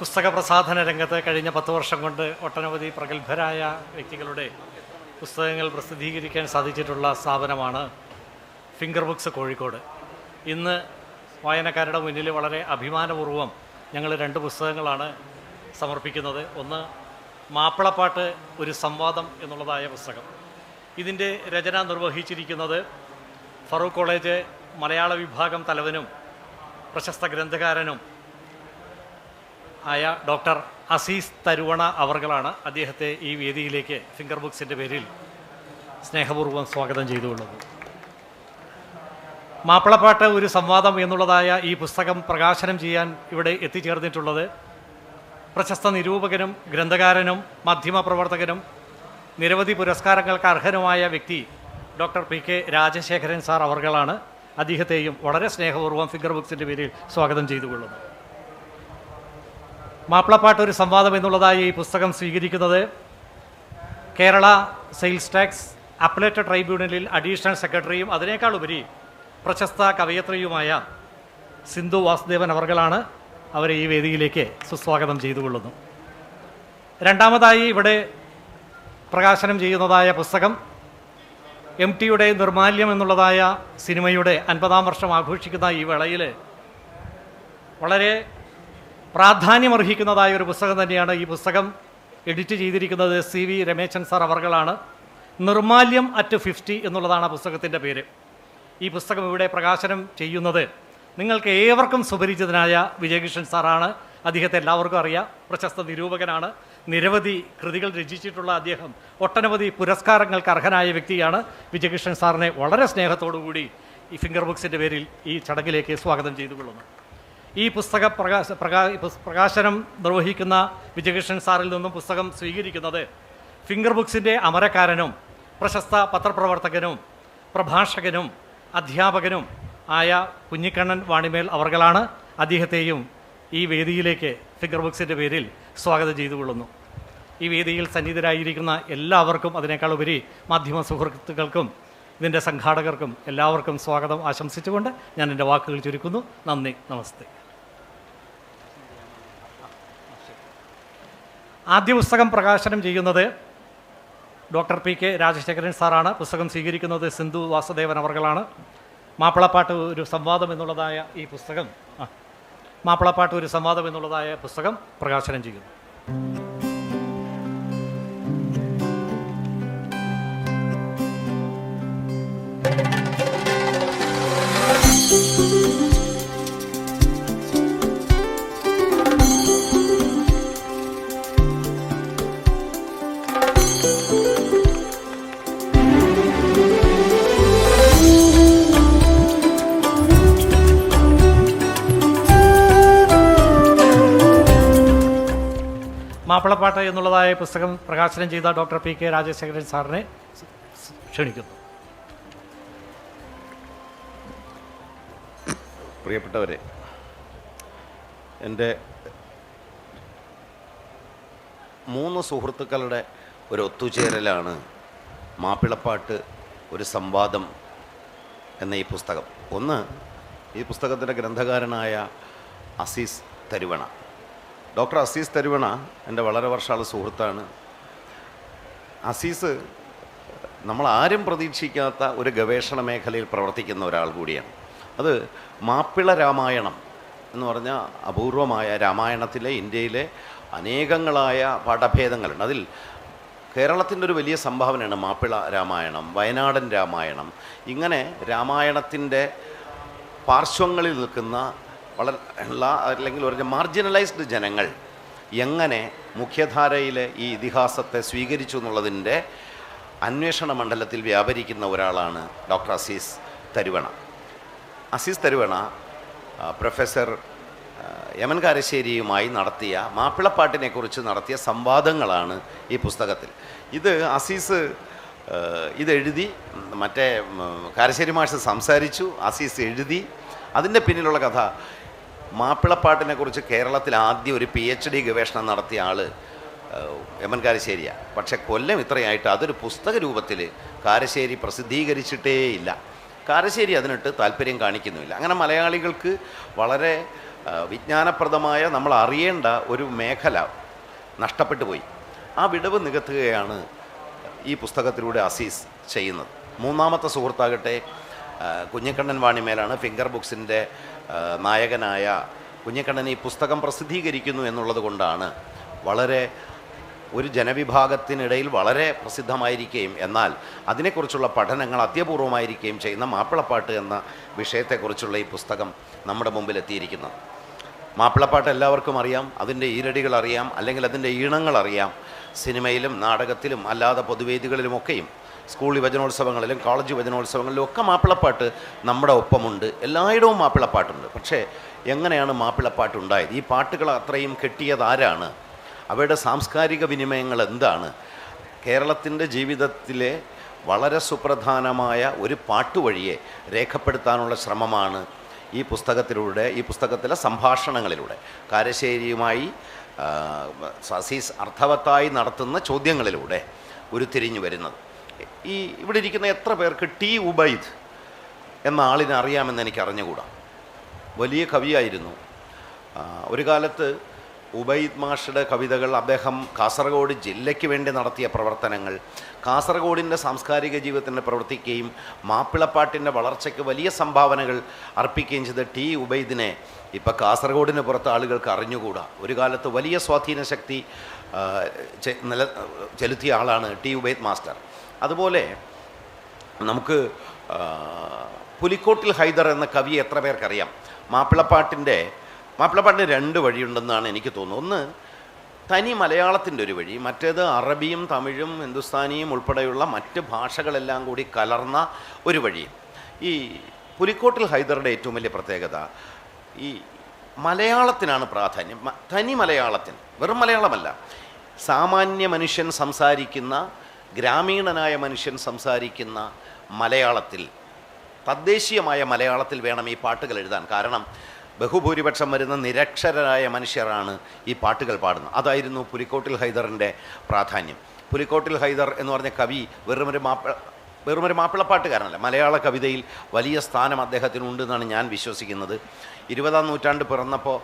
പുസ്തക പ്രസാധന രംഗത്ത് കഴിഞ്ഞ പത്ത് വർഷം കൊണ്ട് ഒട്ടനവധി പ്രഗത്ഭരായ വ്യക്തികളുടെ പുസ്തകങ്ങൾ പ്രസിദ്ധീകരിക്കാൻ സാധിച്ചിട്ടുള്ള സ്ഥാപനമാണ് ഫിംഗർ ബുക്സ് കോഴിക്കോട്. ഇന്ന് വായനക്കാരുടെ മുന്നിൽ വളരെ അഭിമാനപൂർവം ഞങ്ങൾ രണ്ട് പുസ്തകങ്ങളാണ് സമർപ്പിക്കുന്നത്. ഒന്ന് മാപ്പിളപ്പാട്ട് ഒരു സംവാദം എന്നുള്ളതായ പുസ്തകം. ഇതിന്റെ രചന നിർവഹിച്ചിരിക്കുന്നത് ഫറൂഖ് കോളേജ് മലയാള വിഭാഗം തലവനും പ്രശസ്ത ഗ്രന്ഥകാരനും ആയ ഡോക്ടർ അസീസ് തരുവണ അവർകളാണ് അദ്ദേഹത്തെ ഈ വേദിയിലേക്ക് ഫിംഗർ ബുക്സിന്റെ പേരിൽ സ്നേഹപൂർവം സ്വാഗതം ചെയ്തുകൊള്ളുന്നത് മാപ്പിളപ്പാട്ട് ഒരു സംവാദം എന്നുള്ളതായ ഈ പുസ്തകം പ്രകാശനം ചെയ്യാൻ ഇവിടെ എത്തിച്ചേർന്നിട്ടുള്ളത് പ്രശസ്ത നിരൂപകനും ഗ്രന്ഥകാരനും മാധ്യമപ്രവർത്തകനും നിരവധി പുരസ്കാരങ്ങൾക്ക് അർഹനുമായ വ്യക്തി doctor P K Rajasekharan sir അവർകളാണ്. അദ്ദേഹത്തെയും വളരെ സ്നേഹപൂർവം ഫിംഗർ ബുക്സിന്റെ പേരിൽ സ്വാഗതം ചെയ്തുകൊള്ളുന്നു. മാപ്പിളപ്പാട്ട് ഒരു സംവാദം എന്നുള്ളതായി ഈ പുസ്തകം സ്വീകരിക്കുന്നത്. കേരള സെയിൽസ് ടാക്സ് അപ്പലേറ്റ് ട്രൈബ്യൂണലിൽ അഡീഷണൽ സെക്രട്ടറിയും അതിനേക്കാൾ ഉപരി പ്രശസ്ത കവയത്രിയുമായ സിന്ധു വാസുദേവൻ അവർകളാണ് അവരെ ഈ വേദിയിലേക്ക് സുസ്വാഗതം ചെയ്തുകൊള്ളുന്നു. രണ്ടാമതായി ഇവിടെ പ്രകാശനം ചെയ്യുന്നതായ പുസ്തകം എം ടിയുടെ നിർമാല്യം എന്നുള്ളതായ സിനിമയുടെ അൻപതാം വർഷം ആഘോഷിക്കുന്ന ഈ വേളയിൽ വളരെ പ്രാധാന്യമർഹിക്കുന്നതായ ഒരു പുസ്തകം തന്നെയാണ് ഈ പുസ്തകം എഡിറ്റ് ചെയ്തിരിക്കുന്നത് സി വി രമേശൻ സാർ അവർകളാണ്. നിർമാല്യം അറ്റ് ഫിഫ്റ്റി എന്നുള്ളതാണ് ആ പുസ്തകത്തിന്റെ പേര്. ഈ പുസ്തകം ഇവിടെ പ്രകാശനം ചെയ്യുന്നത് നിങ്ങൾക്ക് ഏവർക്കും സുപരിചിതനായ വിജയകൃഷ്ണൻ സാറാണ്. അദ്ദേഹത്തെ എല്ലാവർക്കും അറിയാം. പ്രശസ്ത നിരൂപകനാണ്. നിരവധി കൃതികൾ രചിച്ചിട്ടുള്ള അദ്ദേഹം ഒട്ടനവധി പുരസ്കാരങ്ങൾക്ക് അർഹനായ വ്യക്തിയാണ്. വിജയകൃഷ്ണൻ സാറിനെ വളരെ സ്നേഹത്തോടുകൂടി ഈ ഫിംഗർ ബുക്സിന്റെ പേരിൽ ഈ ചടങ്ങിലേക്ക് സ്വാഗതം ചെയ്തുകൊള്ളുന്നു. ഈ പുസ്തക പ്രകാശ പ്രകാ പ്രകാശനം നിർവഹിക്കുന്ന വിജയകൃഷ്ണൻ സാറിൽ നിന്നും പുസ്തകം സ്വീകരിക്കുന്നത് ഫിംഗർ ബുക്സിന്റെ അമരക്കാരനും പ്രശസ്ത പത്രപ്രവർത്തകനും പ്രഭാഷകനും അധ്യാപകനും ആയ കുഞ്ഞിക്കണ്ണൻ വാണിമേൽ അവർകളാണ് അദ്ദേഹത്തെയും ഈ വേദിയിലേക്ക് ഫിംഗർ ബുക്സിന്റെ പേരിൽ സ്വാഗതം ചെയ്തുകൊള്ളുന്നു ഈ വേദിയിൽ സന്നിഹിതരായിരിക്കുന്ന എല്ലാവർക്കും അതിനേക്കാൾ ഉപരി മാധ്യമ സുഹൃത്തുക്കൾക്കും ഇതിന്റെ സംഘാടകർക്കും എല്ലാവർക്കും സ്വാഗതം ആശംസിച്ചുകൊണ്ട് ഞാൻ എന്റെ വാക്കുകൾ ചുരുക്കുന്നു. നന്ദി നമസ്തേ. ആദ്യ പുസ്തകം പ്രകാശനം ചെയ്യുന്നത് ഡോക്ടർ പി കെ രാജശേഖരൻ സാറാണ്. പുസ്തകം സ്വീകരിക്കുന്നത് സിന്ധു വാസുദേവൻ അവർകളാണ്. മാപ്പിളപ്പാട്ട് ഒരു സംവാദം എന്നുള്ളതായ ഈ പുസ്തകം മാപ്പിളപ്പാട്ട് ഒരു സംവാദം എന്നുള്ളതായ പുസ്തകം പ്രകാശനം ചെയ്യുന്നു. എന്നുള്ളതായ പുസ്തകം പ്രകാശനം ചെയ്ത ഡോക്ടർ പി കെ രാജശേഖരൻ സാറിനെ ക്ഷണിക്കുന്നു. പ്രിയപ്പെട്ടവരെ എന്റെ മൂന്ന് സുഹൃത്തുക്കളുടെ ഒരു ഒത്തുചേരലാണ് മാപ്പിളപ്പാട്ട് ഒരു സംവാദം എന്ന ഈ പുസ്തകം. ഒന്ന് ഈ പുസ്തകത്തിന്റെ ഗ്രന്ഥകാരനായ അസീസ് തരുവണ. ഡോക്ടർ അസീസ് തരുവണ എന്റെ വളരെ വർഷമുള്ള സുഹൃത്താണ്. അസീസ് നമ്മൾ ആരും പ്രതീക്ഷിക്കാത്ത ഒരു ഗവേഷണ മേഖലയിൽ പ്രവർത്തിക്കുന്ന ഒരാൾ കൂടിയാണ്. അത് മാപ്പിള രാമായണം എന്ന് പറഞ്ഞ അപൂർവമായ രാമായണത്തിലെ ഇന്ത്യയിലെ അനേകങ്ങളായ പാഠഭേദങ്ങളുണ്ട്. അതിൽ കേരളത്തിന്റെ ഒരു വലിയ സംഭാവനയാണ് മാപ്പിള രാമായണം വയനാടൻ രാമായണം. ഇങ്ങനെ രാമായണത്തിന്റെ പാർശ്വങ്ങളിൽ നിൽക്കുന്ന വളരെ ഉള്ള അല്ലെങ്കിൽ ഒരു മാർജിനലൈസ്ഡ് ജനങ്ങൾ എങ്ങനെ മുഖ്യധാരയിലെ ഈ ഇതിഹാസത്തെ സ്വീകരിച്ചു എന്നുള്ളതിന്റെ അന്വേഷണ മണ്ഡലത്തിൽ വ്യാപരിക്കുന്ന ഒരാളാണ് doctor Azeez Tharuvana. Azeez Tharuvana professor M N കാരശ്ശേരിയുമായി നടത്തിയ മാപ്പിളപ്പാട്ടിനെക്കുറിച്ച് നടത്തിയ സംവാദങ്ങളാണ് ഈ പുസ്തകത്തിൽ. ഇത് അസീസ് ഇതെഴുതി മറ്റേ കാരശ്ശേരി മാഷ് സംസാരിച്ചു അസീസ് എഴുതി അതിന്റെ പിന്നിലുള്ള കഥ മാപ്പിളപ്പാട്ടിനെക്കുറിച്ച് കേരളത്തിൽ ആദ്യം ഒരു പി എച്ച് ഡി ഗവേഷണം നടത്തിയ ആൾ എമൻ കാരശ്ശേരിയാണ് പക്ഷെ കൊല്ലം ഇത്രയായിട്ട് അതൊരു പുസ്തക രൂപത്തിൽ കാരശ്ശേരി പ്രസിദ്ധീകരിച്ചിട്ടേ ഇല്ല കാരശ്ശേരി അതിനിട്ട് താല്പര്യം കാണിക്കുന്നുമില്ല. അങ്ങനെ മലയാളികൾക്ക് വളരെ വിജ്ഞാനപ്രദമായ നമ്മൾ അറിയേണ്ട ഒരു മേഖല നഷ്ടപ്പെട്ടു പോയി. ആ വിടവ് നികത്തുകയാണ് ഈ പുസ്തകത്തിലൂടെ അസീസ് ചെയ്യുന്നത്. മൂന്നാമത്തെ സുഹൃത്താകട്ടെ കുഞ്ഞിക്കണ്ണൻ വാണിമേലാണ് ഫിംഗർ ബുക്സിന്റെ നായകനായ കുഞ്ഞിക്കണ്ണൻ ഈ പുസ്തകം പ്രസിദ്ധീകരിക്കുന്നു എന്നുള്ളത് കൊണ്ടാണ് വളരെ ഒരു ജനവിഭാഗത്തിനിടയിൽ വളരെ പ്രസിദ്ധമായിരിക്കുകയും എന്നാൽ അതിനെക്കുറിച്ചുള്ള പഠനങ്ങൾ അത്യപൂർവമായിരിക്കുകയും ചെയ്യുന്ന മാപ്പിളപ്പാട്ട് എന്ന വിഷയത്തെക്കുറിച്ചുള്ള ഈ പുസ്തകം നമ്മുടെ മുമ്പിൽ എത്തിയിരിക്കുന്നത് മാപ്പിളപ്പാട്ട് എല്ലാവർക്കും അറിയാം അതിന്റെ ഈരടികൾ അറിയാം അല്ലെങ്കിൽ അതിന്റെ ഈണങ്ങൾ അറിയാം. സിനിമയിലും നാടകത്തിലും അല്ലാതെ പൊതുവേദികളിലുമൊക്കെയും സ്കൂൾ യുവജനോത്സവങ്ങളിലും കോളേജ് യുവജനോത്സവങ്ങളിലും ഒക്കെ മാപ്പിളപ്പാട്ട് നമ്മുടെ ഒപ്പമുണ്ട്. എല്ലായിടവും മാപ്പിളപ്പാട്ടുണ്ട്. പക്ഷേ എങ്ങനെയാണ് മാപ്പിളപ്പാട്ട് ഉണ്ടായത്? ഈ പാട്ടുകൾ അത്രയും കെട്ടിയത് ആരാണ്? അവയുടെ സാംസ്കാരിക വിനിമയങ്ങൾ എന്താണ്? കേരളത്തിന്റെ ജീവിതത്തിലെ വളരെ സുപ്രധാനമായ ഒരു പാട്ടുവഴിയെ രേഖപ്പെടുത്താനുള്ള ശ്രമമാണ് ഈ പുസ്തകത്തിലൂടെ ഈ പുസ്തകത്തിലെ സംഭാഷണങ്ങളിലൂടെ. കാരശ്ശേരിയുമായി സസീസ് അർത്ഥവത്തായി നടത്തുന്ന ചോദ്യങ്ങളിലൂടെ ഉരുത്തിരിഞ്ഞു വരുന്നത്. ഈ ഇവിടെ ഇരിക്കുന്ന എത്ര പേർക്ക് ടി ഉബൈദ് എന്ന ആളിനെ അറിയാമെന്ന് എനിക്ക് അറിഞ്ഞുകൂടാ. വലിയ കവിയായിരുന്നു. ഒരു കാലത്ത് ഉബൈദ് മാഷയുടെ കവിതകൾ അദ്ദേഹം കാസർഗോഡ് ജില്ലയ്ക്ക് വേണ്ടി നടത്തിയ പ്രവർത്തനങ്ങൾ കാസർഗോഡിന്റെ സാംസ്കാരിക ജീവിതത്തിന് പ്രവർത്തിക്കുകയും മാപ്പിളപ്പാട്ടിന്റെ വളർച്ചയ്ക്ക് വലിയ സംഭാവനകൾ അർപ്പിക്കുകയും ചെയ്ത ടി ഉബൈദിനെ ഇപ്പോൾ കാസർഗോഡിന് പുറത്ത് ആളുകൾക്ക് അറിഞ്ഞുകൂടാ. ഒരു കാലത്ത് വലിയ സ്വാധീന ശക്തി നില ചെലുത്തിയ ആളാണ് ടി ഉബൈദ് മാസ്റ്റർ. അതുപോലെ നമുക്ക് പുലിക്കോട്ടിൽ ഹൈദർ എന്ന കവി എത്ര പേർക്കറിയാം? മാപ്പിളപ്പാട്ടിന്റെ മാപ്പിളപ്പാട്ടിന് രണ്ട് വഴിയുണ്ടെന്നാണ് എനിക്ക് തോന്നുന്നത്. ഒന്ന് തനി മലയാളത്തിന്റെ ഒരു വഴി. മറ്റേത് അറബിയും തമിഴും ഹിന്ദുസ്ഥാനിയും ഉൾപ്പെടെയുള്ള മറ്റ് ഭാഷകളെല്ലാം കൂടി കലർന്ന ഒരു വഴി. ഈ പുലിക്കോട്ടിൽ ഹൈദറുടെ ഏറ്റവും വലിയ പ്രത്യേകത ഈ മലയാളത്തിനാണ് പ്രാധാന്യം. തനി മലയാളത്തിന് വെറും മലയാളമല്ല സാമാന്യ മനുഷ്യൻ സംസാരിക്കുന്ന ഗ്രാമീണനായ മനുഷ്യൻ സംസാരിക്കുന്ന മലയാളത്തിൽ തദ്ദേശീയമായ മലയാളത്തിൽ വേണം ഈ പാട്ടുകൾ എഴുതാൻ. കാരണം ബഹുഭൂരിപക്ഷം വരുന്ന നിരക്ഷരരായ മനുഷ്യരാണ് ഈ പാട്ടുകൾ പാടുന്നത്. അതായിരുന്നു പുലിക്കോട്ടിൽ ഹൈദറിന്റെ പ്രാധാന്യം. പുലിക്കോട്ടിൽ ഹൈദർ എന്ന് പറഞ്ഞ കവി വെറുമൊരു മാപ്പിള വെറുമൊരു മാപ്പിളപ്പാട്ടുകാരനല്ല. മലയാള കവിതയിൽ വലിയ സ്ഥാനം അദ്ദേഹത്തിനുണ്ടെന്നാണ് ഞാൻ വിശ്വസിക്കുന്നത്. ഇരുപതാം നൂറ്റാണ്ട് പിറന്നപ്പോൾ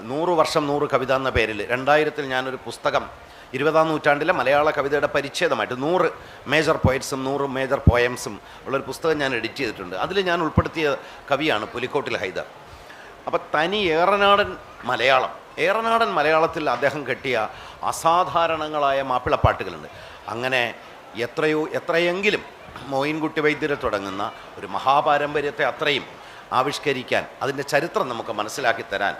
നൂറ് വർഷം നൂറ് കവിത എന്ന പേരിൽ രണ്ടായിരത്തിൽ ഞാനൊരു പുസ്തകം ഇരുപതാം നൂറ്റാണ്ടിലെ മലയാള കവിതയുടെ പരിച്ഛേദമായിട്ട് നൂറ് മേജർ പോയറ്റ്സും നൂറ് മേജർ പോയംസും ഉള്ളൊരു പുസ്തകം ഞാൻ എഡിറ്റ് ചെയ്തിട്ടുണ്ട്. അതിൽ ഞാൻ ഉൾപ്പെടുത്തിയ കവിയാണ് പുലിക്കോട്ടിൽ ഹൈദർ. അപ്പോൾ തനി ഏറനാടൻ മലയാളം ഏറനാടൻ മലയാളത്തിൽ അദ്ദേഹം കെട്ടിയ അസാധാരണങ്ങളായ മാപ്പിളപ്പാട്ടുകളുണ്ട്. അങ്ങനെ എത്രയോ എത്രയെങ്കിലും മോയിൻകുട്ടി വൈദ്യരെ തുടങ്ങുന്ന ഒരു മഹാപാരമ്പര്യത്തെ അത്രയും ആവിഷ്കരിക്കാൻ അതിന്റെ ചരിത്രം നമുക്ക് മനസ്സിലാക്കി തരാൻ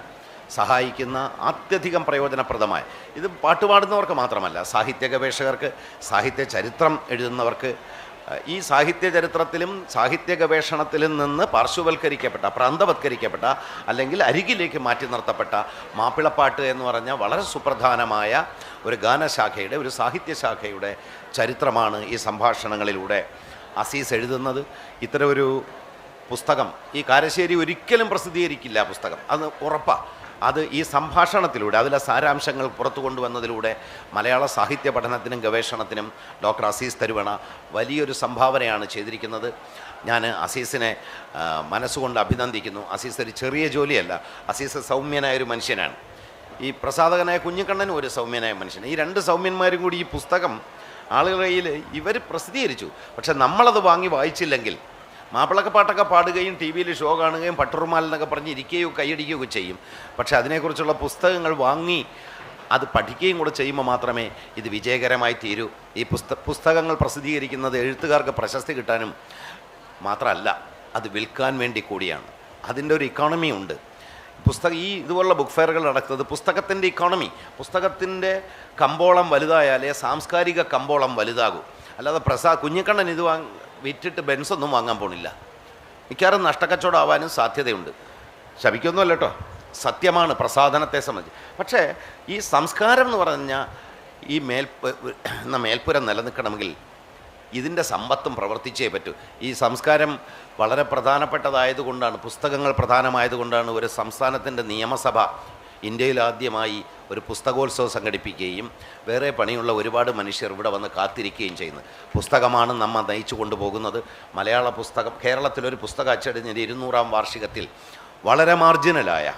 സഹായിക്കുന്ന അത്യധികം പ്രയോജനപ്രദമായ. ഇത് പാട്ടുപാടുന്നവർക്ക് മാത്രമല്ല സാഹിത്യ ഗവേഷകർക്ക് സാഹിത്യ ചരിത്രം എഴുതുന്നവർക്ക് ഈ സാഹിത്യ ചരിത്രത്തിലും സാഹിത്യ ഗവേഷണത്തിലും നിന്ന് പാർശ്വവൽക്കരിക്കപ്പെട്ട പ്രാന്തവത്കരിക്കപ്പെട്ട അല്ലെങ്കിൽ അരികിലേക്ക് മാറ്റി നിർത്തപ്പെട്ട മാപ്പിളപ്പാട്ട് എന്ന് പറഞ്ഞ വളരെ സുപ്രധാനമായ ഒരു ഗാനശാഖയുടെ ഒരു സാഹിത്യശാഖയുടെ ചരിത്രമാണ് ഈ സംഭാഷണങ്ങളിലൂടെ അസീസ് എഴുതുന്നത്. ഇത്തരമൊരു പുസ്തകം ഈ കാരശ്ശേരി ഒരിക്കലും പ്രസിദ്ധീകരിക്കില്ല പുസ്തകം. അത് ഉറപ്പാണ് അത് ഈ സംഭാഷണത്തിലൂടെ അതിലെ സാരാംശങ്ങൾ പുറത്തു കൊണ്ടുവന്നതിലൂടെ മലയാള സാഹിത്യ പഠനത്തിനും ഗവേഷണത്തിനും ഡോക്ടർ അസീസ് തരുവണ വലിയൊരു സംഭാവനയാണ് ചെയ്തിരിക്കുന്നത്. ഞാൻ അസീസിനെ മനസ്സുകൊണ്ട് അഭിനന്ദിക്കുന്നു. അസീസ് ഒരു ചെറിയ ജോലിയല്ല. അസീസ് സൗമ്യനായ ഒരു മനുഷ്യനാണ്. ഈ പ്രസാധകനായ കുഞ്ഞിക്കണ്ണനും ഒരു സൗമ്യനായ മനുഷ്യൻ ഈ രണ്ട് സൗമ്യന്മാരും കൂടി ഈ പുസ്തകം ആളുകളുടെ കയ്യിൽ ഇവർ പ്രസിദ്ധീകരിച്ചു. പക്ഷെ നമ്മളത് വാങ്ങി വായിച്ചില്ലെങ്കിൽ മാപ്പിളക്ക പാട്ടൊക്കെ പാടുകയും ടി വിയിൽ ഷോ കാണുകയും പട്ടുറുമാൽ എന്നൊക്കെ പറഞ്ഞ് ഇരിക്കുകയോ കൈയടിക്കുകയോ ചെയ്യും. പക്ഷെ അതിനെക്കുറിച്ചുള്ള പുസ്തകങ്ങൾ വാങ്ങി അത് പഠിക്കുകയും കൂടെ ചെയ്യുമ്പോൾ മാത്രമേ ഇത് വിജയകരമായി തീരൂ. ഈ പുസ്ത പുസ്തകങ്ങൾ പ്രസിദ്ധീകരിക്കുന്നത് എഴുത്തുകാർക്ക് പ്രശസ്തി കിട്ടാനും മാത്രമല്ല അത് വിൽക്കാൻ വേണ്ടി കൂടിയാണ്. അതിന്റെ ഒരു ഇക്കോണമി ഉണ്ട്. പുസ്തകം ഈ ഇതുപോലുള്ള ബുക്ക് ഫെയറുകൾ നടക്കുന്നത് പുസ്തകത്തിന്റെ ഇക്കോണമി പുസ്തകത്തിന്റെ കമ്പോളം വലുതായാലേ സാംസ്കാരിക കമ്പോളം വലുതാകൂ. അല്ലാതെ പ്രസാ കുഞ്ഞിക്കണ്ണൻ ഇത് വിറ്റിട്ട് ബെൻസൊന്നും വാങ്ങാൻ പോണില്ല. മിക്കവാറും നഷ്ടക്കച്ചവടം ആവാനും സാധ്യതയുണ്ട്. ശപിക്കൊന്നുമല്ല കേട്ടോ സത്യമാണ് പ്രസാധനത്തെ സംബന്ധിച്ച്. പക്ഷേ ഈ സംസ്കാരം എന്ന് പറഞ്ഞാൽ ഈ മേൽപ്പ് എന്ന മേൽപ്പുരം നിലനിൽക്കണമെങ്കിൽ ഇതിന്റെ സമ്പത്തും പ്രവർത്തിച്ചേ പറ്റൂ. ഈ സംസ്കാരം വളരെ പ്രധാനപ്പെട്ടതായതുകൊണ്ടാണ് പുസ്തകങ്ങൾ പ്രധാനമായതുകൊണ്ടാണ് ഒരു സംസ്ഥാനത്തിന്റെ നിയമസഭ ഇന്ത്യയിൽ ആദ്യമായി ഒരു പുസ്തകോത്സവം സംഘടിപ്പിക്കുകയും വേറെ പണിയുള്ള ഒരുപാട് മനുഷ്യർ ഇവിടെ വന്ന് കാത്തിരിക്കുകയും ചെയ്യുന്നത് പുസ്തകമാണ് നമ്മൾ നയിച്ചു കൊണ്ടുപോകുന്നത്. മലയാള പുസ്തകം കേരളത്തിലൊരു പുസ്തക അച്ചടിഞ്ഞതിന്റെ ഇരുന്നൂറാം വാർഷികത്തിൽ വളരെ മാർജിനലായ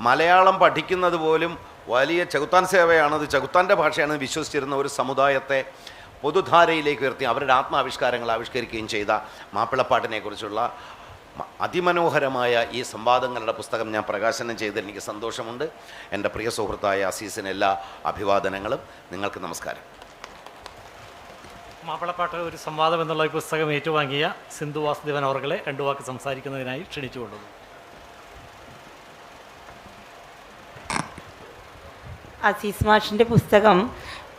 മലയാളം പഠിക്കുന്നത് പോലും വലിയ ചെകുത്താൻ സേവയാണത് ചെകുത്താന്റെ ഭാഷയാണ് വിശ്വസിച്ചിരുന്ന ഒരു സമുദായത്തെ പൊതുധാരയിലേക്ക് ഉയർത്തി അവരുടെ ആത്മാവിഷ്കാരങ്ങൾ ആവിഷ്കരിക്കുകയും ചെയ്ത മാപ്പിളപ്പാട്ടിനെക്കുറിച്ചുള്ള അതിമനോഹരമായ ഈ സംവാദങ്ങളുടെ പുസ്തകം ഞാൻ പ്രകാശനം ചെയ്തതിൽ എനിക്ക് സന്തോഷമുണ്ട്. എന്റെ പ്രിയ സുഹൃത്തായ അസീസിന് എല്ലാ അഭിവാദനങ്ങളും. നിങ്ങൾക്ക് നമസ്കാരം. മാപ്പിളപ്പാട്ട് ഒരു സംവാദം എന്നുള്ള ഈ പുസ്തകം ഏറ്റുവാങ്ങിയ സിന്ധു വാസുദേവൻ അവർകളെ രണ്ടു വാക്ക് സംസാരിക്കുന്നതിനായി ക്ഷണിച്ചുകൊള്ളുന്നു. അസീസ് മാഷിന്റെ പുസ്തകം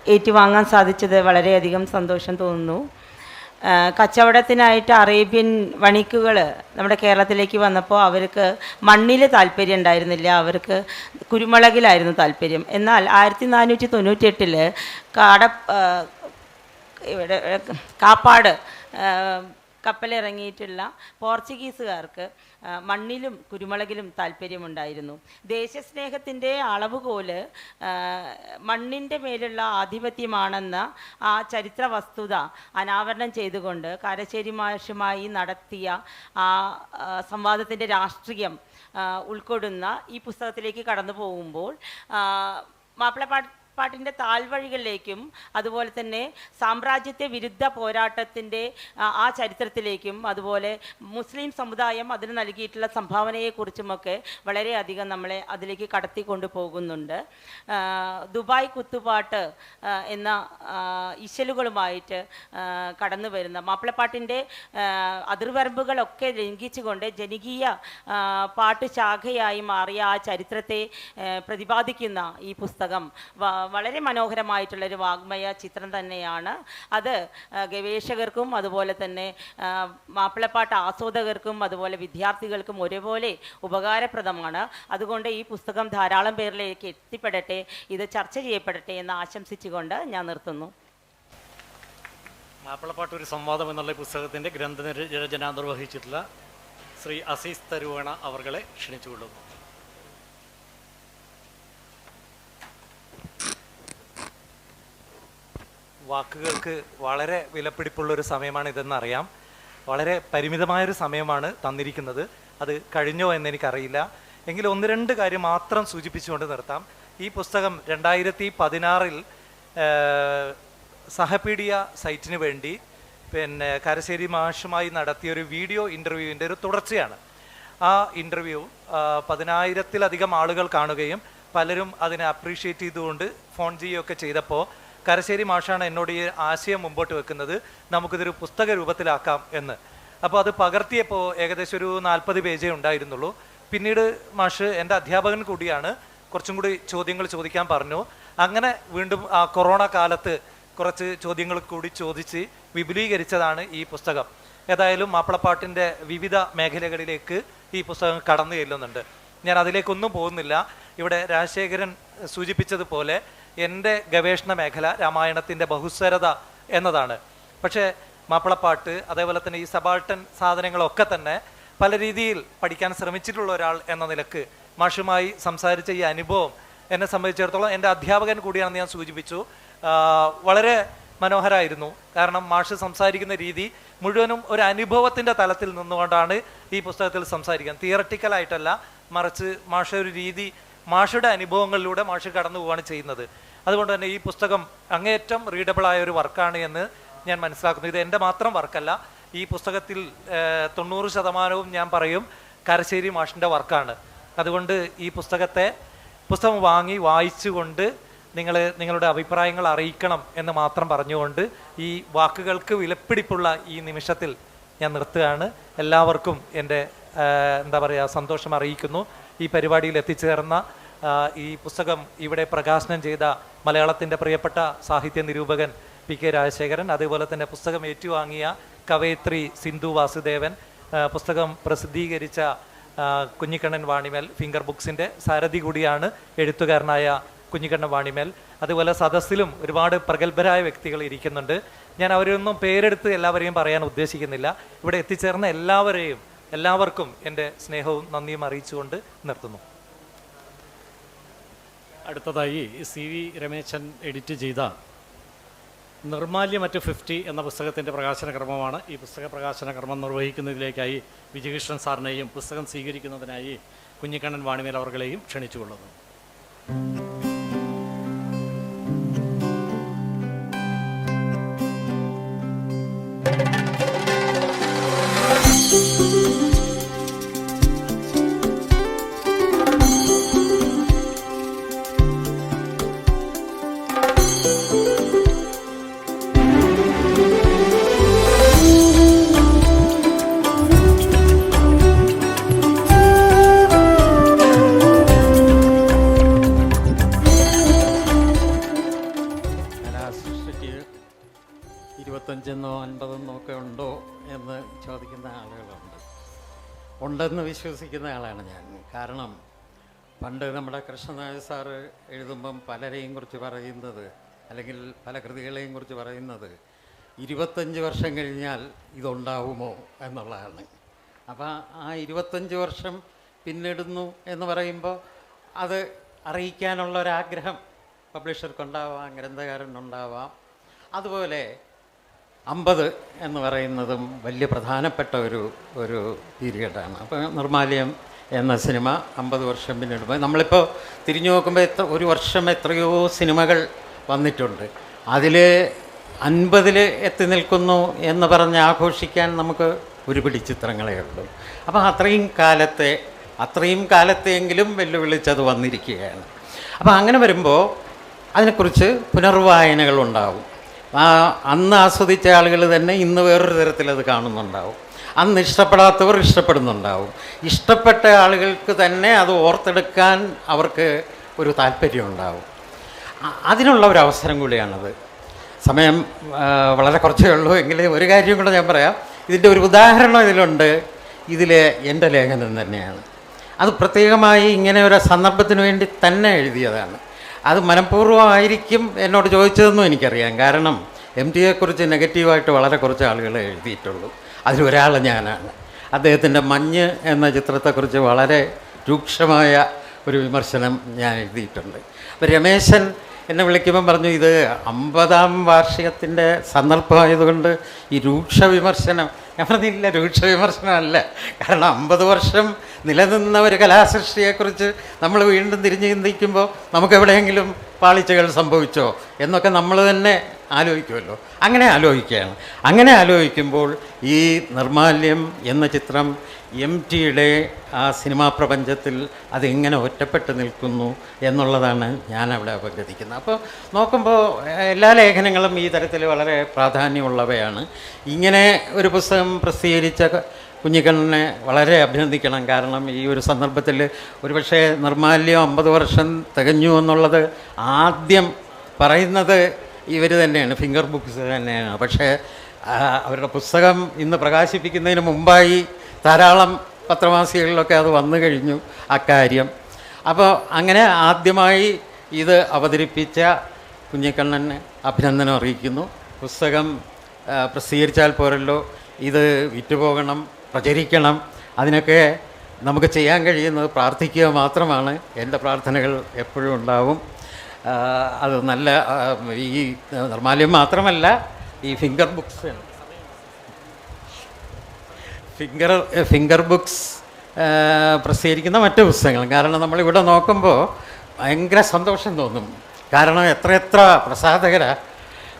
ഏറ്റുവാങ്ങാൻ സാധിച്ചത് വളരെയധികം സന്തോഷം തോന്നുന്നു. കച്ചവടത്തിനായിട്ട് അറേബ്യൻ വണിക്കുകൾ നമ്മുടെ കേരളത്തിലേക്ക് വന്നപ്പോൾ അവർക്ക് മണ്ണിൽ താല്പര്യം ഉണ്ടായിരുന്നില്ല. അവർക്ക് കുരുമുളകിലായിരുന്നു താല്പര്യം. എന്നാൽ ആയിരത്തി നാനൂറ്റി തൊണ്ണൂറ്റിയെട്ടിൽ കാട ഇവിടെ കാപ്പാട് കപ്പലിറങ്ങിയിട്ടുള്ള പോർച്ചുഗീസുകാർക്ക് മണ്ണിലും കുരുമുളകിലും താല്പര്യമുണ്ടായിരുന്നു. ദേശസ്നേഹത്തിന്റെ അളവുകോൽ മണ്ണിന്റെ മേലുള്ള ആധിപത്യമാണെന്ന ആ ചരിത്ര വസ്തുത അനാവരണം ചെയ്തുകൊണ്ട് കാരശ്ശേരി മാഷുമായി നടത്തിയ ആ സംവാദത്തിന്റെ രാഷ്ട്രീയം ഉൾക്കൊള്ളുന്ന ഈ പുസ്തകത്തിലേക്ക് കടന്നു പോകുമ്പോൾ മാപ്പിളപ്പാട്ട് പാട്ടിന്റെ താഴ്വഴികളിലേക്കും അതുപോലെ തന്നെ സാമ്രാജ്യത്തെ വിരുദ്ധ പോരാട്ടത്തിന്റെ ആ, ചരിത്രത്തിലേക്കും അതുപോലെ മുസ്ലിം സമുദായം അതിന് നൽകിയിട്ടുള്ള സംഭാവനയെക്കുറിച്ചുമൊക്കെ വളരെയധികം നമ്മളെ അതിലേക്ക് കടത്തിക്കൊണ്ടു പോകുന്നുണ്ട്. ദുബായ് കുത്തുപാട്ട് എന്ന ഇശലുകളുമായിട്ട് കടന്നു വരുന്ന മാപ്പിളപ്പാട്ടിന്റെ അതിർവരമ്പുകളൊക്കെ ലംഘിച്ചുകൊണ്ട് ജനകീയ പാട്ട് ശാഖയായി മാറിയ ആ ചരിത്രത്തെ പ്രതിപാദിക്കുന്ന ഈ പുസ്തകം വളരെ മനോഹരമായിട്ടുള്ളൊരു വാഗ്മയ ചിത്രം തന്നെയാണ്. അത് ഗവേഷകർക്കും അതുപോലെ തന്നെ മാപ്പിളപ്പാട്ട് ആസ്വാദകർക്കും അതുപോലെ വിദ്യാർത്ഥികൾക്കും ഒരുപോലെ ഉപകാരപ്രദമാണ്. അതുകൊണ്ട് ഈ പുസ്തകം ധാരാളം പേരിലേക്ക് എത്തിപ്പെടട്ടെ ഇത് ചർച്ച ചെയ്യപ്പെടട്ടെ എന്ന് ആശംസിച്ചുകൊണ്ട് ഞാൻ നിർത്തുന്നു. മാപ്പിളപ്പാട്ട് ഒരു സംവാദം എന്നുള്ള പുസ്തകത്തിന്റെ ഗ്രന്ഥരചന നിർവഹിച്ചിട്ടുള്ള ശ്രീ അസീസ് തരുവണ അവർകളെ ക്ഷണിച്ചുകൊള്ളുന്നു. വാക്കുകൾക്ക് വളരെ വിലപിടിപ്പുള്ള ഒരു സമയമാണ് ഇതെന്നറിയാം വളരെ പരിമിതമായൊരു സമയമാണ് തന്നിരിക്കുന്നത്. അത് കഴിഞ്ഞോ എന്ന് എനിക്കറിയില്ല എങ്കിലും ഒന്ന് രണ്ട് കാര്യം മാത്രം സൂചിപ്പിച്ചുകൊണ്ട് നിർത്താം. ഈ പുസ്തകം രണ്ടായിരത്തി പതിനാറിൽ സഹപീഡിയ സൈറ്റിന് വേണ്ടി പിന്നെ കരശ്ശേരി മാഷുമായി നടത്തിയ ഒരു വീഡിയോ ഇന്റർവ്യൂവിന്റെ ഒരു തുടർച്ചയാണ്. ആ ഇന്റർവ്യൂ പതിനായിരത്തിലധികം ആളുകൾ കാണുകയും പലരും അതിനെ അപ്രീഷിയേറ്റ് ചെയ്തുകൊണ്ട് ഫോൺ ചെയ്യുകയൊക്കെ ചെയ്തപ്പോൾ കരശ്ശേരി മാഷാണ് എന്നോട് ഈ ആശയം മുമ്പോട്ട് വെക്കുന്നത്. നമുക്കിതൊരു പുസ്തക രൂപത്തിലാക്കാം എന്ന്. അപ്പോൾ അത് പകർത്തിയപ്പോൾ ഏകദേശം ഒരു നാൽപ്പത് പേജേ ഉണ്ടായിരുന്നുള്ളൂ. പിന്നീട് മാഷ് എന്റെ അധ്യാപകൻ കൂടിയാണ് കുറച്ചും കൂടി ചോദ്യങ്ങൾ ചോദിക്കാൻ പറഞ്ഞു. അങ്ങനെ വീണ്ടും ആ കൊറോണ കാലത്ത് കുറച്ച് ചോദ്യങ്ങൾ കൂടി ചോദിച്ച് വിപുലീകരിച്ചതാണ് ഈ പുസ്തകം. ഏതായാലും മാപ്പിളപ്പാട്ടിന്റെ വിവിധ മേഖലകളിലേക്ക് ഈ പുസ്തകം കടന്നു ചെല്ലുന്നുണ്ട്. ഞാൻ അതിലേക്കൊന്നും പോകുന്നില്ല. ഇവിടെ രാജശേഖരൻ സൂചിപ്പിച്ചതുപോലെ എന്റെ ഗവേഷണ മേഖല രാമായണത്തിന്റെ ബഹുസ്വരത എന്നതാണ്. പക്ഷേ മാപ്പിളപ്പാട്ട് അതേപോലെ തന്നെ ഈ സബാൾട്ടൻ സാധനങ്ങളൊക്കെ തന്നെ പല രീതിയിൽ പഠിക്കാൻ ശ്രമിച്ചിട്ടുള്ള ഒരാൾ എന്ന നിലയ്ക്ക് മാഷുമായി സംസാരിച്ച ഈ അനുഭവം എന്നെ സംബന്ധിച്ചിടത്തോളം എന്റെ അധ്യാപകൻ കൂടിയാണെന്ന് ഞാൻ സൂചിപ്പിച്ചു. വളരെ മനോഹരമായിരുന്നു കാരണം മാഷ് സംസാരിക്കുന്ന രീതി മുഴുവനും ഒരു അനുഭവത്തിന്റെ തലത്തിൽ നിന്നുകൊണ്ടാണ് ഈ പുസ്തകത്തിൽ സംസാരിക്കുന്നത്. തിയറട്ടിക്കലായിട്ടല്ല മറിച്ച് മാഷ ഒരു രീതി മാഷയുടെ അനുഭവങ്ങളിലൂടെ മാഷ് കടന്നു പോവുകയാണ് ചെയ്യുന്നത്. അതുകൊണ്ട് തന്നെ ഈ പുസ്തകം അങ്ങേയറ്റം റീഡബിൾ ആയ ഒരു വർക്കാണ് എന്ന് ഞാൻ മനസ്സിലാക്കുന്നു. ഇത് എന്റെ മാത്രം വർക്കല്ല ഈ പുസ്തകത്തിൽ തൊണ്ണൂറ് ശതമാനവും ഞാൻ പറയും കരശ്ശേരി മാഷിന്റെ വർക്കാണ്. അതുകൊണ്ട് ഈ പുസ്തകത്തെ പുസ്തകം വാങ്ങി വായിച്ചുകൊണ്ട് നിങ്ങൾ നിങ്ങളുടെ അഭിപ്രായങ്ങൾ അറിയിക്കണം എന്ന് മാത്രം പറഞ്ഞുകൊണ്ട് ഈ വാക്കുകൾക്ക് വിലപ്പിടിപ്പുള്ള ഈ നിമിഷത്തിൽ ഞാൻ നിർത്തുകയാണ്. എല്ലാവർക്കും എന്റെ എന്താ പറയുക സന്തോഷം അറിയിക്കുന്നു. ഈ പരിപാടിയിൽ എത്തിച്ചേർന്ന ഈ പുസ്തകം ഇവിടെ പ്രകാശനം ചെയ്ത മലയാളത്തിന്റെ പ്രിയപ്പെട്ട സാഹിത്യ നിരൂപകൻ പി കെ രാജശേഖരൻ അതുപോലെ തന്നെ പുസ്തകം ഏറ്റുവാങ്ങിയ കവയിത്രി സിന്ധു വാസുദേവൻ പുസ്തകം പ്രസിദ്ധീകരിച്ച കുഞ്ഞിക്കണ്ണൻ വാണിമേൽ ഫിംഗർ ബുക്സിന്റെ സാരഥി കൂടിയാണ് എഴുത്തുകാരനായ കുഞ്ഞിക്കണ്ണൻ വാണിമേൽ. അതുപോലെ സദസ്സിലും ഒരുപാട് പ്രഗത്ഭരായ വ്യക്തികൾ ഇരിക്കുന്നുണ്ട്. ഞാൻ അവരൊന്നും പേരെടുത്ത് എല്ലാവരെയും പറയാൻ ഉദ്ദേശിക്കുന്നില്ല. ഇവിടെ എത്തിച്ചേർന്ന എല്ലാവരെയും എല്ലാവർക്കും എന്റെ സ്നേഹവും നന്ദിയും അറിയിച്ചുകൊണ്ട് നിർത്തുന്നു. അടുത്തതായി സി വി രമേശൻ എഡിറ്റ് ചെയ്ത നിർമാല്യമറ്റ് ഫിഫ്റ്റി എന്ന പുസ്തകത്തിന്റെ പ്രകാശന ക്രമമാണ് ഈ പുസ്തക പ്രകാശന ക്രമം നിർവഹിക്കുന്നതിലേക്കായി വിജയകൃഷ്ണൻ സാറിനെയും പുസ്തകം സ്വീകരിക്കുന്നതിനായി കുഞ്ഞിക്കണ്ണൻ വാണിമേൽ അവർകളെയും ക്ഷണിച്ചുകൊള്ളുന്നു. അൻപതെന്നോ ഒക്കെ ഉണ്ടോ എന്ന് ചോദിക്കുന്ന ആളുകളുണ്ട്. ഉണ്ടെന്ന് വിശ്വസിക്കുന്ന ആളാണ് ഞാൻ. കാരണം പണ്ട് നമ്മുടെ കൃഷ്ണനായ സാറ് എഴുതുമ്പം പലരെയും കുറിച്ച് പറയുന്നത് അല്ലെങ്കിൽ പല കൃതികളെയും കുറിച്ച് പറയുന്നത് ഇരുപത്തഞ്ച് വർഷം കഴിഞ്ഞാൽ ഇതുണ്ടാവുമോ എന്നുള്ളതാണ്. അപ്പോൾ ആ ഇരുപത്തഞ്ച് വർഷം പിന്നിടുന്നു എന്ന് പറയുമ്പോൾ അത് അറിയിക്കാനുള്ള ഒരാഗ്രഹം പബ്ലിഷർക്കുണ്ടാവാം ഗ്രന്ഥകാരനുണ്ടാവാം. അതുപോലെ അമ്പത് എന്ന് പറയുന്നതും വലിയ പ്രധാനപ്പെട്ട ഒരു ഒരു പീരിയഡാണ്. അപ്പോൾ നിർമാല്യം എന്ന സിനിമ അമ്പത് വർഷം പിന്നിടുമ്പോൾ നമ്മളിപ്പോൾ തിരിഞ്ഞു നോക്കുമ്പോൾ എത്ര ഒരു വർഷം എത്രയോ സിനിമകൾ വന്നിട്ടുണ്ട്. അതിൽ അൻപതിൽ എത്തി നിൽക്കുന്നു എന്ന് പറഞ്ഞ് ആഘോഷിക്കാൻ നമുക്ക് ഒരു പിടി ചിത്രങ്ങളേ ഉള്ളൂ. അപ്പോൾ അത്രയും കാലത്തെ അത്രയും കാലത്തെയെങ്കിലും വെല്ലുവിളിച്ചത് വന്നിരിക്കുകയാണ്. അപ്പോൾ അങ്ങനെ വരുമ്പോൾ അതിനെക്കുറിച്ച് പുനർവായനകൾ ഉണ്ടാവും. ആ അന്ന് ആസ്വദിച്ച ആളുകൾ തന്നെ ഇന്ന് വേറൊരു തരത്തിൽ അത് കാണുന്നുണ്ടാവും. അന്ന് ഇഷ്ടപ്പെടാത്തവർ ഇഷ്ടപ്പെടുന്നുണ്ടാവും. ഇഷ്ടപ്പെട്ട ആളുകൾക്ക് തന്നെ അത് ഓർത്തെടുക്കാൻ അവർക്ക് ഒരു താല്പര്യം ഉണ്ടാവും. അതിനുള്ള ഒരു അവസരം കൂടിയാണത്. സമയം വളരെ കുറച്ചേ ഉള്ളൂ എങ്കിലും ഒരു കാര്യം കൂടെ ഞാൻ പറയാം. ഇതിന്റെ ഒരു ഉദാഹരണം ഇതിലുണ്ട്. ഇതിലെ എന്റെ ലേഖനം തന്നെയാണ്. അത് പ്രത്യേകമായി ഇങ്ങനെ ഒരു സന്ദർഭത്തിന് വേണ്ടി തന്നെ എഴുതിയതാണ്. അത് മനഃപൂർവമായിരിക്കും എന്നോട് ചോദിച്ചതെന്നും എനിക്കറിയാം. കാരണം എം ടിയെക്കുറിച്ച് നെഗറ്റീവായിട്ട് വളരെ കുറച്ച് ആളുകൾ എഴുതിയിട്ടുള്ളൂ. അതിലൊരാൾ ഞാനാണ്. അദ്ദേഹത്തിന്റെ മഞ്ഞ് എന്ന ചിത്രത്തെക്കുറിച്ച് വളരെ രൂക്ഷമായ ഒരു വിമർശനം ഞാൻ എഴുതിയിട്ടുണ്ട്. അപ്പോൾ രമേശൻ എന്നെ വിളിക്കുമ്പം പറഞ്ഞു ഇത് അമ്പതാം വാർഷികത്തിന്റെ സന്ദർഭമായതുകൊണ്ട് ഈ രൂക്ഷ വിമർശനം. ഞാൻ പറഞ്ഞില്ല രൂക്ഷ വിമർശനമല്ല. കാരണം അമ്പത് വർഷം നിലനിന്ന ഒരു കലാസൃഷ്ടിയെക്കുറിച്ച് നമ്മൾ വീണ്ടും തിരിഞ്ഞ് ചിന്തിക്കുമ്പോൾ നമുക്ക് എവിടെയെങ്കിലും പാളിച്ചകൾ സംഭവിച്ചോ എന്നൊക്കെ നമ്മൾ തന്നെ ആലോചിക്കുമല്ലോ. അങ്ങനെ ആലോചിക്കുകയാണ്. അങ്ങനെ ആലോചിക്കുമ്പോൾ ഈ നിർമാല്യം എന്ന ചിത്രം എം ടിയുടെ ആ സിനിമാ പ്രപഞ്ചത്തിൽ അതെങ്ങനെ ഒറ്റപ്പെട്ട് നിൽക്കുന്നു എന്നുള്ളതാണ് ഞാൻ അവിടെ അപഗ്രഥിക്കുന്നത് അപ്പോൾ നോക്കുമ്പോൾ എല്ലാ ലേഖനങ്ങളും ഈ തരത്തിൽ വളരെ പ്രാധാന്യമുള്ളവയാണ്. ഇങ്ങനെ ഒരു പുസ്തകം പ്രസിദ്ധീകരിച്ച കുഞ്ഞിക്കണ്ണനെ വളരെ അഭിനന്ദിക്കണം. കാരണം ഈ ഒരു സന്ദർഭത്തിൽ ഒരുപക്ഷെ നിർമാല്യം അമ്പത് വർഷം തികഞ്ഞു എന്നുള്ളത് ആദ്യം പറയുന്നത് ഇവർ തന്നെയാണ്. ഫിംഗർ ബുക്സ് തന്നെയാണ്. പക്ഷേ അവരുടെ പുസ്തകം ഇന്ന് പ്രകാശിപ്പിക്കുന്നതിന് മുമ്പായി ധാരാളം പത്രമാസികകളിലൊക്കെ അത് വന്നു കഴിഞ്ഞു അക്കാര്യം. അപ്പോൾ അങ്ങനെ ആദ്യമായി ഇത് അവതരിപ്പിച്ച കുഞ്ഞിക്കണ്ണന് അഭിനന്ദനം അറിയിക്കുന്നു. പുസ്തകം പ്രസിദ്ധീകരിച്ചാൽ പോരല്ലോ. ഇത് വിറ്റുപോകണം. പ്രചരിക്കണം. അതിനൊക്കെ നമുക്ക് ചെയ്യാൻ കഴിയുന്നത് പ്രാർത്ഥിക്കുക മാത്രമാണ്. എന്റെ പ്രാർത്ഥനകൾ എപ്പോഴും ഉണ്ടാവും. അത് നല്ല ഈ നിർമാല്യം മാത്രമല്ല ഈ finger books. Finger finger books പ്രസിദ്ധീകരിക്കുന്ന മറ്റു പുസ്തകങ്ങൾ. കാരണം നമ്മളിവിടെ നോക്കുമ്പോൾ ഭയങ്കര സന്തോഷം തോന്നും. കാരണം എത്രയെത്ര പ്രസാദകര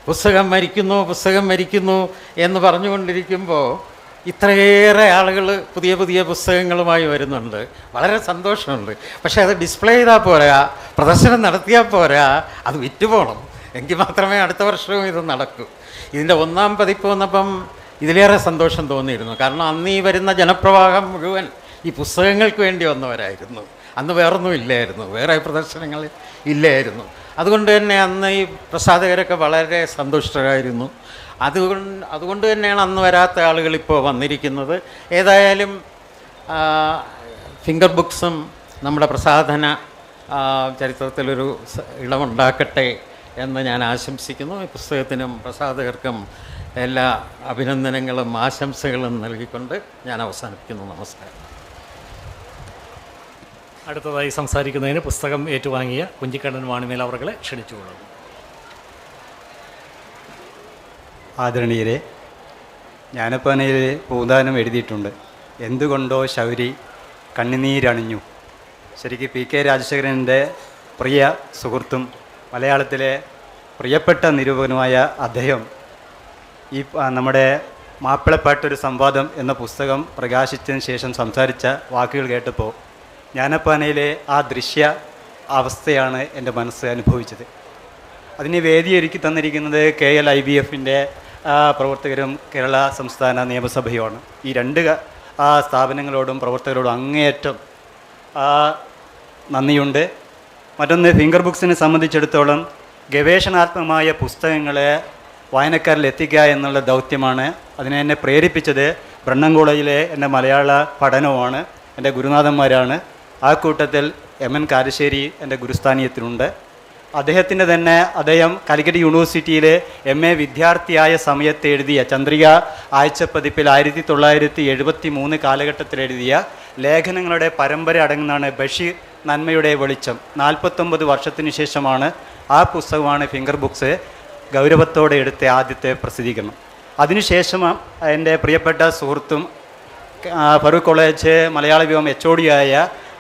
പുസ്തകം മരിക്കുന്നു പുസ്തകം മരിക്കുന്നു എന്ന് പറഞ്ഞുകൊണ്ടിരിക്കുമ്പോൾ ഇത്രയേറെ ആളുകൾ പുതിയ പുതിയ പുസ്തകങ്ങളുമായി വരുന്നുണ്ട്. വളരെ സന്തോഷമുണ്ട്. പക്ഷേ അത് ഡിസ്പ്ലേ ചെയ്താൽ പോരാ പ്രദർശനം നടത്തിയാൽ പോരാ അത് വിറ്റുപോകണം എങ്കിൽ മാത്രമേ അടുത്ത വർഷവും ഇത് നടക്കൂ. ഇതിന്റെ ഒന്നാം പതിപ്പ് വന്നപ്പം ഇതിലേറെ സന്തോഷം തോന്നിയിരുന്നു. കാരണം അന്ന് ഈ വരുന്ന ജനപ്രവാഹം മുഴുവൻ ഈ പുസ്തകങ്ങൾക്ക് വേണ്ടി വന്നവരായിരുന്നു. അന്ന് വേറൊന്നും ഇല്ലായിരുന്നു. വേറെ പ്രദർശനങ്ങൾ ഇല്ലായിരുന്നു. അതുകൊണ്ട് തന്നെ അന്ന് ഈ പ്രസാധകരൊക്കെ വളരെ സന്തുഷ്ടരായിരുന്നു. അതുകൊണ്ട് അതുകൊണ്ട് തന്നെയാണ് അന്ന് വരാത്ത ആളുകൾ ഇപ്പോൾ വന്നിരിക്കുന്നത്. ഏതായാലും ഫിംഗർ ബുക്സും നമ്മുടെ പ്രസാധന ചരിത്രത്തിലൊരു ഇളവുണ്ടാക്കട്ടെ എന്ന് ഞാൻ ആശംസിക്കുന്നു. ഈ പുസ്തകത്തിനും പ്രസാധകർക്കും എല്ലാ അഭിനന്ദനങ്ങളും ആശംസകളും നൽകിക്കൊണ്ട് ഞാൻ അവസാനിപ്പിക്കുന്നു. നമസ്കാരം. അടുത്തതായി സംസാരിക്കുന്നതിന് പുസ്തകം ഏറ്റുവാങ്ങിയ കുഞ്ഞിക്കണ്ണൻ വാണിമേൽ അവർകളെ ക്ഷണിച്ചുകൊള്ളു ആദരണീയരെ ജ്ഞാനപ്പനയിൽ പൂന്താനം എഴുതിയിട്ടുണ്ട്. എന്തുകൊണ്ടോ ശൗരി കണ്ണുനീരണിഞ്ഞു. ശരിക്കും പി കെ രാജശേഖരന്റെ പ്രിയ സുഹൃത്തും മലയാളത്തിലെ പ്രിയപ്പെട്ട നിരൂപകനുമായ അദ്ദേഹം ഈ നമ്മുടെ മാപ്പിളപ്പാട്ടൊരു സംവാദം എന്ന പുസ്തകം പ്രകാശിച്ചതിന് ശേഷം സംസാരിച്ച വാക്കുകൾ കേട്ടപ്പോൾ ജ്ഞാനപ്പാനയിലെ ആ ദൃശ്യ അവസ്ഥയാണ് എന്റെ മനസ്സ് അനുഭവിച്ചത്. അതിന് വേദിയൊരുക്കി തന്നിരിക്കുന്നത് കെ എൽ ഐ ബി എഫിന്റെ പ്രവർത്തകരും കേരള സംസ്ഥാന നിയമസഭയുമാണ്. ഈ രണ്ട് സ്ഥാപനങ്ങളോടും പ്രവർത്തകരോടും അങ്ങേയറ്റം നന്ദിയുണ്ട്. മറ്റൊന്ന് ഫിംഗർ ബുക്സിനെ സംബന്ധിച്ചിടത്തോളം ഗവേഷണാത്മകമായ പുസ്തകങ്ങളെ വായനക്കാരിൽ എത്തിക്കുക എന്നുള്ള ദൗത്യമാണ് അതിനെ എന്നെ പ്രേരിപ്പിച്ചത്. ബ്രണ്ണൻ കോളേജിലെ എന്റെ മലയാള പഠനവുമാണ്. എന്റെ ഗുരുനാഥന്മാരാണ്. ആ കൂട്ടത്തിൽ എം എൻ കാരശ്ശേരി എന്റെ ഗുരുസ്ഥാനീയത്തിലുണ്ട്. അദ്ദേഹത്തിന്റെ തന്നെ അദ്ദേഹം കാലിക്കറ്റ് യൂണിവേഴ്സിറ്റിയിലെ എം എ വിദ്യാർത്ഥിയായ സമയത്ത് എഴുതിയ ചന്ദ്രിക ആഴ്ചപ്പതിപ്പിൽ ആയിരത്തി തൊള്ളായിരത്തി എഴുപത്തി മൂന്ന് കാലഘട്ടത്തിൽ എഴുതിയ ലേഖനങ്ങളുടെ പരമ്പര അടങ്ങുന്നതാണ് ബഷീർ നന്മയുടെ വെളിച്ചം. നാൽപ്പത്തൊമ്പത് വർഷത്തിന് ശേഷമാണ് ആ പുസ്തകമാണ് ഫിംഗർ ബുക്സ് ഗൗരവത്തോടെ എടുത്ത ആദ്യത്തെ പ്രസിദ്ധീകരണം. അതിനുശേഷം എന്റെ പ്രിയപ്പെട്ട സുഹൃത്തും ഫറൂഖ് കോളേജ് മലയാള വിഭാഗം എച്ച് ഒ ആയ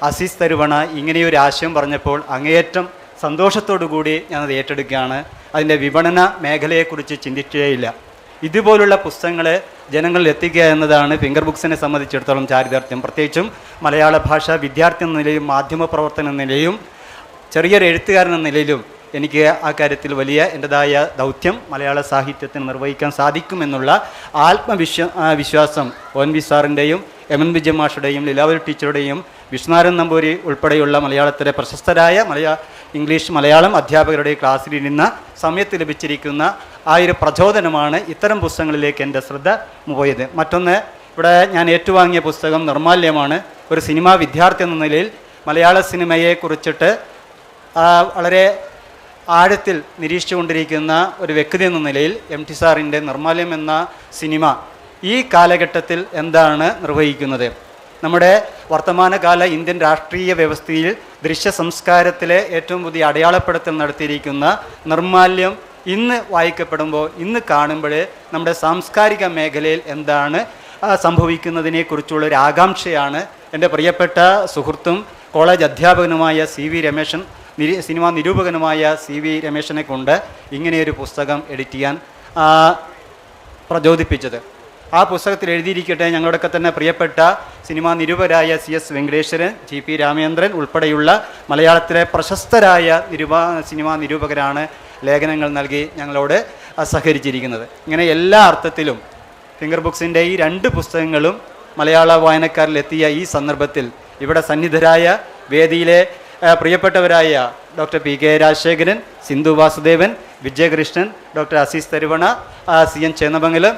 അസീസ് തരുവണ ഇങ്ങനെയൊരു ആശയം പറഞ്ഞപ്പോൾ അങ്ങേയറ്റം സന്തോഷത്തോടു കൂടി ഞാനത് ഏറ്റെടുക്കുകയാണ്. അതിന്റെ വിപണന മേഖലയെക്കുറിച്ച് ചിന്തിക്കുകയില്ല. ഇതുപോലുള്ള പുസ്തകങ്ങൾ ജനങ്ങളിൽ എത്തിക്കുക എന്നതാണ് ഫിംഗർ ബുക്സിനെ സംബന്ധിച്ചിടത്തോളം ചാരിതാർത്ഥ്യം. പ്രത്യേകിച്ചും മലയാള ഭാഷ വിദ്യാർത്ഥി എന്ന നിലയും മാധ്യമ പ്രവർത്തന നിലയും ചെറിയൊരു എഴുത്തുകാരൻ എന്ന നിലയിലും എനിക്ക് ആ കാര്യത്തിൽ വലിയ എന്റെതായ ദൗത്യം മലയാള സാഹിത്യത്തിന് നിർവഹിക്കാൻ സാധിക്കുമെന്നുള്ള ആത്മവിശ്വ വിശ്വാസം ഒ എൻ വി സാറിന്റെയും എം എൻ വിജയ മാഷുടെയും ലീലാവതി ടീച്ചറുടെയും വിഷ്ണുനാരൻ നമ്പൂരി ഉൾപ്പെടെയുള്ള മലയാളത്തിലെ പ്രശസ്തരായ മലയാ ഇംഗ്ലീഷ് മലയാളം അധ്യാപകരുടെ ക്ലാസ്സിലിരുന്ന സമയത്ത് ലഭിച്ചിരിക്കുന്ന ആ ഒരു പ്രചോദനമാണ് ഇത്തരം പുസ്തകങ്ങളിലേക്ക് എന്റെ ശ്രദ്ധ പോയത്. മറ്റൊന്ന് ഇവിടെ ഞാൻ ഏറ്റുവാങ്ങിയ പുസ്തകം നിർമാല്യമാണ്. ഒരു സിനിമാ വിദ്യാർത്ഥി എന്ന നിലയിൽ മലയാള സിനിമയെ കുറിച്ചിട്ട് വളരെ ആഴത്തിൽ നിരീക്ഷിച്ചുകൊണ്ടിരിക്കുന്ന ഒരു വ്യക്തി എന്ന നിലയിൽ എം ടി സാറിന്റെ നിർമ്മാല്യം എന്ന സിനിമ ഈ കാലഘട്ടത്തിൽ എന്താണ് നിർവഹിക്കുന്നത്? നമ്മുടെ വർത്തമാനകാല ഇന്ത്യൻ രാഷ്ട്രീയ വ്യവസ്ഥയിൽ ദൃശ്യ സംസ്കാരത്തിലെ ഏറ്റവും പുതിയ അടയാളപ്പെടുത്തൽ നടത്തിയിരിക്കുന്ന നിർമാല്യം ഇന്ന് വായിക്കപ്പെടുമ്പോൾ ഇന്ന് കാണുമ്പോൾ നമ്മുടെ സാംസ്കാരിക മേഖലയിൽ എന്താണ് സംഭവിക്കുന്നതിനെ സംഭവിക്കുന്നതിനെക്കുറിച്ചുള്ള ഒരു ആകാംക്ഷയാണ് എന്റെ പ്രിയപ്പെട്ട സുഹൃത്തും കോളേജ് അധ്യാപകനുമായ സി വി രമേശൻ നിരി സിനിമാ നിരൂപകനുമായ സി വി രമേശനെ കൊണ്ട് ഇങ്ങനെയൊരു പുസ്തകം എഡിറ്റ് ചെയ്യാൻ പ്രചോദിപ്പിച്ചത്. ആ പുസ്തകത്തിൽ എഴുതിയിരിക്കട്ടെ ഞങ്ങളുടെയൊക്കെ തന്നെ പ്രിയപ്പെട്ട cinema നിരൂപരായ C S Venkiteswaran G P Ramachandran ഉൾപ്പെടെയുള്ള മലയാളത്തിലെ പ്രശസ്തരായ നിരൂപ സിനിമാ നിരൂപകരാണ് ലേഖനങ്ങൾ നൽകി ഞങ്ങളോട് സഹകരിച്ചിരിക്കുന്നത്. ഇങ്ങനെ എല്ലാ അർത്ഥത്തിലും ഫിംഗർ ബുക്സിന്റെ ഈ രണ്ട് പുസ്തകങ്ങളും മലയാള വായനക്കാരിലെത്തിയ ഈ സന്ദർഭത്തിൽ ഇവിടെ സന്നിധരായ വേദിയിലെ പ്രിയപ്പെട്ടവരായ doctor P K Rajasekharan Sindhu Vasudevan Vijayakrishnan doctor Azeez Tharuvana C N Chennamangalam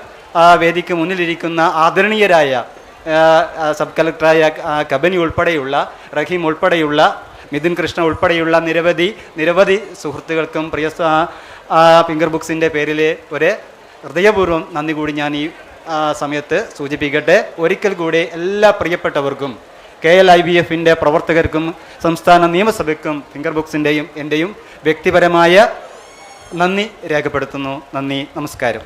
വേദിക്ക് മുന്നിലിരിക്കുന്ന ആദരണീയരായ സബ് കളക്ടറായ ആ, കബനി ഉൾപ്പെടെയുള്ള റഹീം ഉൾപ്പെടെയുള്ള മിഥുൻ കൃഷ്ണ ഉൾപ്പെടെയുള്ള നിരവധി നിരവധി സുഹൃത്തുക്കൾക്കും പ്രിയ ഫിംഗർ ബുക്സിന്റെ പേരിൽ ഒരു ഹൃദയപൂർവം നന്ദി കൂടി ഞാൻ ഈ സമയത്ത് സൂചിപ്പിക്കട്ടെ. ഒരിക്കൽ കൂടി എല്ലാ പ്രിയപ്പെട്ടവർക്കും കെ എൽ ഐ ബി എഫിന്റെ പ്രവർത്തകർക്കും സംസ്ഥാന നിയമസഭയ്ക്കും ഫിംഗർ ബുക്സിന്റെയും എന്റെയും വ്യക്തിപരമായ നന്ദി രേഖപ്പെടുത്തുന്നു. നന്ദി. നമസ്കാരം.